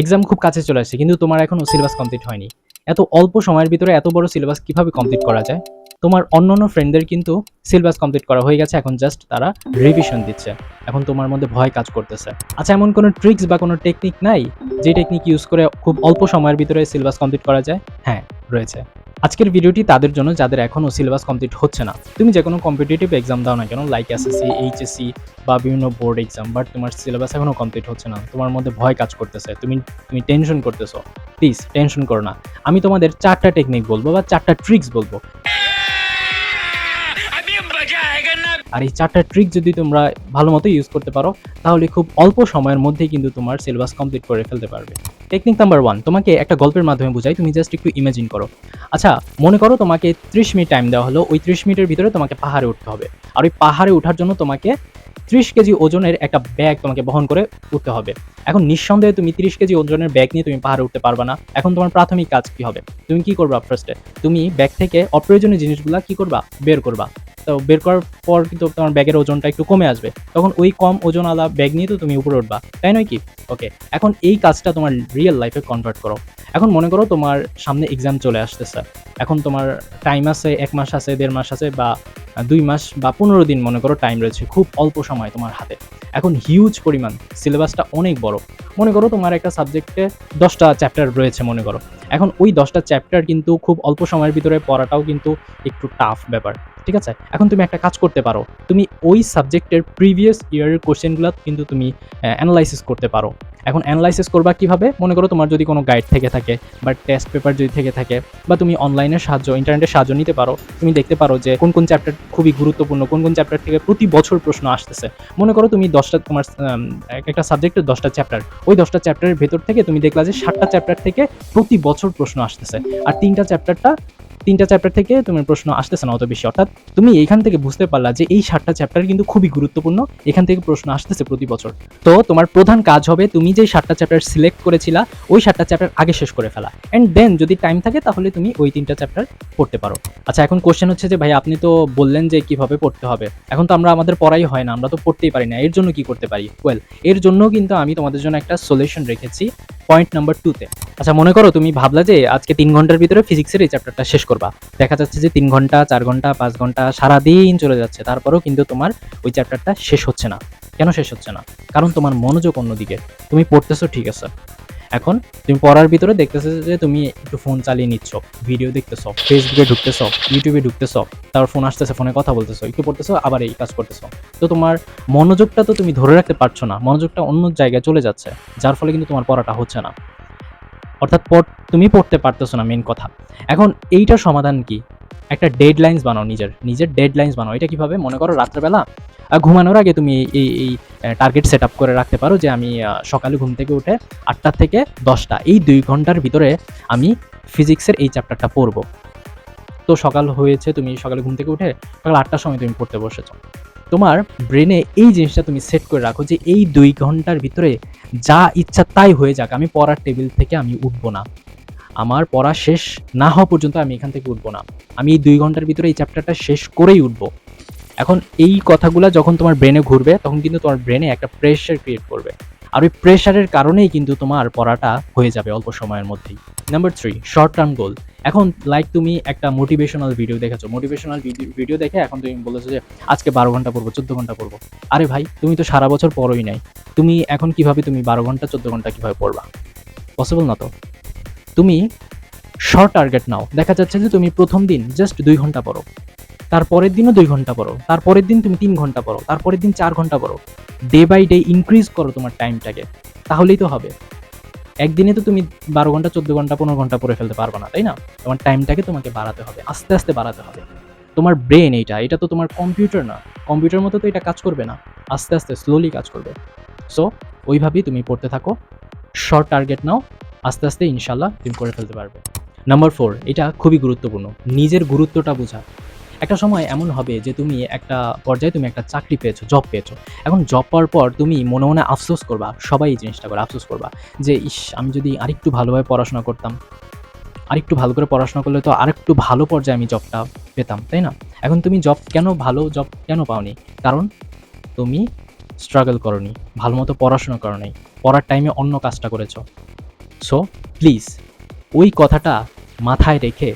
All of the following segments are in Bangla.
এক্সাম খুব কাছে চলে আসছে, কিন্তু তোমার এখনও সিলেবাস কমপ্লিট হয়নি। এত অল্প সময়ের ভিতরে এত বড় সিলেবাস কীভাবে কমপ্লিট করা যায়? তোমার অন্য অন্য ফ্রেন্ডদের কিন্তু সিলেবাস কমপ্লিট করা হয়ে গেছে, এখন জাস্ট তারা রিভিশন দিচ্ছে। এখন তোমার মধ্যে ভয় কাজ করতেছে। আচ্ছা এমন কোনো ট্রিক্স বা কোনো টেকনিক নাই, যে টেকনিক ইউজ করে খুব অল্প সময়ের ভিতরে সিলেবাস কমপ্লিট করা যায়? হ্যাঁ রয়েছে। আজকের ভিডিওটি তাদের জন্য যাদের এখনও সিলেবাস কমপ্লিট হচ্ছে না। তুমি যে কোনো কম্পিটিটিভ এক্সাম দাও না কেন লাইক এসএসসি এইচএসসি বা বিভিন্ন বোর্ড এক্সাম বাট তোমার সিলেবাস এখনও কমপ্লিট হচ্ছে না। তোমার মধ্যে ভয় কাজ করতেছে, তুমি তুমি টেনশন করতেছো। প্লিজ টেনশন করো না। আমি তোমাদের চারটা টেকনিক বলব বা চারটা ট্রিক্স বলব। আর এই চারটা ট্রিক যদি তোমরা ভালো মতো ইউজ করতে পারো, তাহলে খুব অল্প সময়ের মধ্যেই কিন্তু তোমার সিলেবাস কমপ্লিট করে ফেলতে পারবে। টেকনিক নাম্বার ওয়ান তোমাকে একটা গল্পের মাধ্যমে বোঝাই, তুমি জাস্ট একটু ইমাজিন করো। আচ্ছা মনে করো তোমাকে ত্রিশ মিনিট টাইম দেওয়া হলো, ওই ত্রিশ মিনিটের ভিতরে তোমাকে পাহাড়ে উঠতে হবে। আর ওই পাহাড়ে ওঠার জন্য তোমাকে ত্রিশ কেজি ওজনের একটা ব্যাগ তোমাকে বহন করে উঠতে হবে। এখন নিঃসন্দেহে তুমি তিরিশ কেজি ওজনের ব্যাগ নিয়ে তুমি পাহাড়ে উঠতে পারবে না। এখন তোমার প্রাথমিক কাজ কি হবে? তুমি কি করবা ফার্স্টে তুমি ব্যাগ থেকে অপ্রয়োজনীয় জিনিসগুলা কি করবা? বের করবা। তো বের করার পর কিন্তু তোমার ব্যাগের ওজনটা একটু কমে আসবে। তখন ওই কম ওজনওয়ালা ব্যাগ নিয়ে তো তুমি উপরে উঠবা। তাই নয় কি? ওকে এখন এই কাজটা তোমার রিয়েল লাইফে কনভার্ট করো। এখন মনে করো তোমার সামনে এক্সাম চলে আসতেছে। এখন তোমার টাইম আছে, এক মাস আছে, দেড় মাস আছে বা দুই মাস বা পনেরো দিন মনে করো টাইম রয়েছে, খুব অল্প সময় তোমার হাতে। এখন হিউজ পরিমাণ সিলেবাসটা অনেক বড়। মনে করো তোমার একটা সাবজেক্টে দশটা চ্যাপ্টার রয়েছে মনে করো। এখন ওই দশটা চ্যাপ্টার কিন্তু খুব অল্প সময়ের ভিতরে পড়াটাও কিন্তু একটু টাফ ব্যাপার, ঠিক আছে? এখন তুমি একটা কাজ করতে পারো, তুমি ওই সাবজেক্টের প্রিভিয়াস ইয়ারের কোশ্চেনগুলো কিন্তু তুমি অ্যানালাইসিস করতে পারো। এখন অ্যানালাইসিস করবা কীভাবে? মনে করো তোমার যদি কোনো গাইড থেকে থাকে বা টেস্ট পেপার যদি থেকে থাকে বা তুমি অনলাইনের সাহায্য ইন্টারনেটের সাহায্য নিতে পারো, তুমি দেখতে পারো যে কোন কোন চ্যাপ্টার খুবই গুরুত্বপূর্ণ, কোন কোন চ্যাপ্টার থেকে প্রতি বছর প্রশ্ন আসতেছে। মনে করো তুমি দশটা তোমার একটা সাবজেক্টের দশটা চ্যাপ্টার ওই দশটা চ্যাপ্টারের ভেতর থেকে তুমি দেখলা যে সাতটা চ্যাপ্টার থেকে প্রতি বছর প্রশ্ন আসতেছে। আর তিনটা চ্যাপ্টারটা তিনটা চ্যাপ্টার থেকে তোমার প্রশ্ন আসতেছে না অত বেশি। অর্থাৎ তুমি এইখান থেকে বুঝতে পারলা যে এই সাতটা চ্যাপ্টার কিন্তু খুবই গুরুত্বপূর্ণ। এখান থেকে প্রশ্ন আসতেছে প্রতি বছর। তো তোমার প্রধান কাজ হবে তুমি যে সাতটা চ্যাপ্টার সিলেক্ট করেছিলা, ওই সাতটা চ্যাপ্টার আগে শেষ করে ফেলা। অ্যান্ড দেন যদি টাইম থাকে তাহলে তুমি ওই তিনটা চ্যাপ্টার পড়তে পারো। আচ্ছা এখন কোশ্চেন হচ্ছে যে ভাই, আপনি তো বললেন যে কীভাবে পড়তে হবে। এখন তো আমরা আমাদের পড়াই হয় না, আমরা তো পড়তেই পারি না। এর জন্য কি করতে পারি? ওয়েল এর জন্য কিন্তু আমি তোমাদের জন্য একটা সলিউশন রেখেছি পয়েন্ট নাম্বার টুতে আচ্ছা মনে করো তুমি ভাবলা যে আজকে তিন ঘণ্টার ভিতরে ফিজিক্সের এই চ্যাপ্টারটা শেষ করবা। দেখা যাচ্ছে যে তিন ঘণ্টা, চার ঘণ্টা, পাঁচ ঘণ্টা সারাদিন চলে যাচ্ছে, তারপরেও কিন্তু তোমার ওই চ্যাপ্টারটা শেষ হচ্ছে না। কেন শেষ হচ্ছে না? কারণ তোমার মনোযোগ অন্যদিকে। তুমি পড়তেছো, ঠিক আছে। এখন তুমি পড়ার ভিতরে দেখতেছো যে তুমি একটু ফোন চালিয়ে নিচ্ছ ভিডিও দেখতেছো ফেসবুকে ঢুকতেছো ইউটিউবে ঢুকতেছো তারপর ফোন আসতেছে ফোনে কথা বলতেছো, একটু পড়তেছো, আবার এই কাজ করতেছো। তো তোমার মনোযোগটা তো তুমি ধরে রাখতে পারছ না, মনোযোগটা অন্য জায়গায় চলে যাচ্ছে, যার ফলে কিন্তু তোমার পড়াটা হচ্ছে না। অর্থাৎ পড়- তুমি পড়তে পারতেছো না মেন কথা। এখন এইটার সমাধান কি? একটা ডেড লাইন্স বানাও নিজের নিজের ডেড লাইন্স বানাও। এটা কীভাবে? মনে করো রাত্রেবেলা ঘুমানোর আগে তুমি এই এই টার্গেট সেট আপ করে রাখতে পারো যে আমি সকালে ঘুম থেকে উঠে আটটা থেকে দশটা, এই দুই ঘণ্টার ভিতরে আমি ফিজিক্সের এই চ্যাপ্টারটা পড়ব। তো সকাল হয়েছে, তুমি সকালে ঘুম থেকে উঠে সকাল আটটার সময় তুমি পড়তে বসেছো। তোমার ব্রেনে এই জিনিসটা তুমি সেট করে রাখো যে এই দুই ঘণ্টার ভিতরে যা ইচ্ছা তাই হয়ে যাক, আমি পড়ার টেবিল থেকে আমি উঠবো না। আমার পড়া শেষ না হওয়া পর্যন্ত আমি এখান থেকে উঠবো না। আমি এই দুই ঘণ্টার ভিতরে এই চ্যাপ্টারটা শেষ করেই উঠবো। এখন এই কথাগুলো যখন তোমার ব্রেনে ঘুরবে, তখন কিন্তু তোমার ব্রেনে একটা প্রেশার ক্রিয়েট করবে। আর ওই প্রেশারের কারণেই কিন্তু তোমার পড়াটা হয়ে যাবে অল্প সময়ের মধ্যেই। Number three short term goal এখন লাইক তুমি একটা মোটিভেশনাল ভিডিও দেখেছ। মোটিভেশনাল ভিডিও দেখে এখন তুমি বলেছ যে, আজকে বারো ঘণ্টা পড়ব, চোদ্দ ঘণ্টা পড়ব। আরে ভাই, তুমি তো সারা বছর পড়োই নাই। তুমি এখন কীভাবে তুমি বারো ঘণ্টা, চোদ্দ ঘণ্টা কীভাবে পড়বা? পসিবল না তো? তুমি শর্ট টার্গেট নাও। দেখা যাচ্ছে যে তুমি প্রথম দিন জাস্ট দুই ঘণ্টা পড়ো। তারপরের দিনও দুই ঘণ্টা পড়ো। তারপরের দিন তুমি তিন ঘণ্টা পড়ো। তারপরের দিন চার ঘণ্টা পড়ো। ডে বাই ডে ইনক্রিজ করো তোমার টাইমটাকে তাহলেই তো হবে। একদিনে তো তুমি বারো ঘণ্টা, চোদ্দ ঘণ্টা, পনেরো ঘণ্টা পড়ে ফেলতে পারবে না, তাই না? তোমার টাইমটাকে তোমাকে বাড়াতে হবে, আস্তে আস্তে বাড়াতে হবে। তোমার ব্রেন এইটা, এটা তো তোমার কম্পিউটার না। কম্পিউটার মতো তো এটা কাজ করবে না, আস্তে আস্তে স্লোলি কাজ করবে। সো ওইভাবেই তুমি পড়তে থাকো। শর্ট টার্গেট নাও, আস্তে আস্তে ইনশাল্লাহ তুমি করে ফেলতে পারবে। নাম্বার ফোর এটা খুবই গুরুত্বপূর্ণ, নিজের গুরুত্বটা বোঝা। একটা সময় এমন হবে যে তুমি একটা পর্যায়ে তুমি একটা চাকরি পেয়েছ জব পেয়েছ। এখন জব পাওয়ার পর তুমি মনে মনে আফসোস করবা, সবাই এই জিনিসটা করে আফসোস করবা যে, ইস, আমি যদি আরেকটু ভালোভাবে পড়াশোনা করতাম, আরেকটু ভালো করে পড়াশোনা করলে তো আরেকটু ভালো পর্যায়ে আমি জবটা পেতাম, তাই না? এখন তুমি জব কেন ভালো জব কেন পাওনি? কারণ তুমি স্ট্রাগল করনি, ভালো মতো পড়াশোনা করো নাই পড়ার টাইমে অন্য কাজটা করেছ। সো প্লিজ ওই কথাটা মাথায় রেখে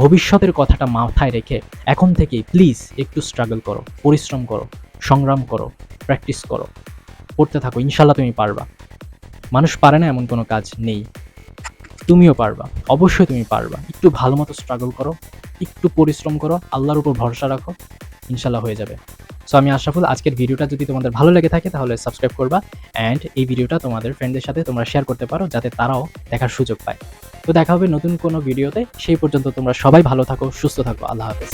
ভবিষ্যতের কথাটা মাথায় রেখে এখন থেকেই প্লিজ একটু স্ট্রাগল করো, পরিশ্রম করো, সংগ্রাম করো প্র্যাকটিস করো, পড়তে থাকো ইনশাল্লাহ তুমি পারবা। মানুষ পারে না এমন কোনো কাজ নেই। তুমিও পারবা, অবশ্যই তুমি পারবা। একটু ভালো মতো স্ট্রাগল করো, একটু পরিশ্রম করো, আল্লাহর উপর ভরসা রাখো ইনশাল্লাহ হয়ে যাবে। সো আমি আশরাফুল আজকের ভিডিওটা যদি তোমাদের ভালো লেগে থাকে, তাহলে সাবস্ক্রাইব করবা অ্যান্ড এই ভিডিওটা তোমাদের ফ্রেন্ডদের সাথে তোমরা শেয়ার করতে পারো, যাতে তারাও দেখার সুযোগ পায়। তো দেখা হবে নতুন কোনো ভিডিওতে। সেই পর্যন্ত তোমরা সবাই ভালো থাকো, সুস্থ থাকো। আল্লাহ হাফেজ।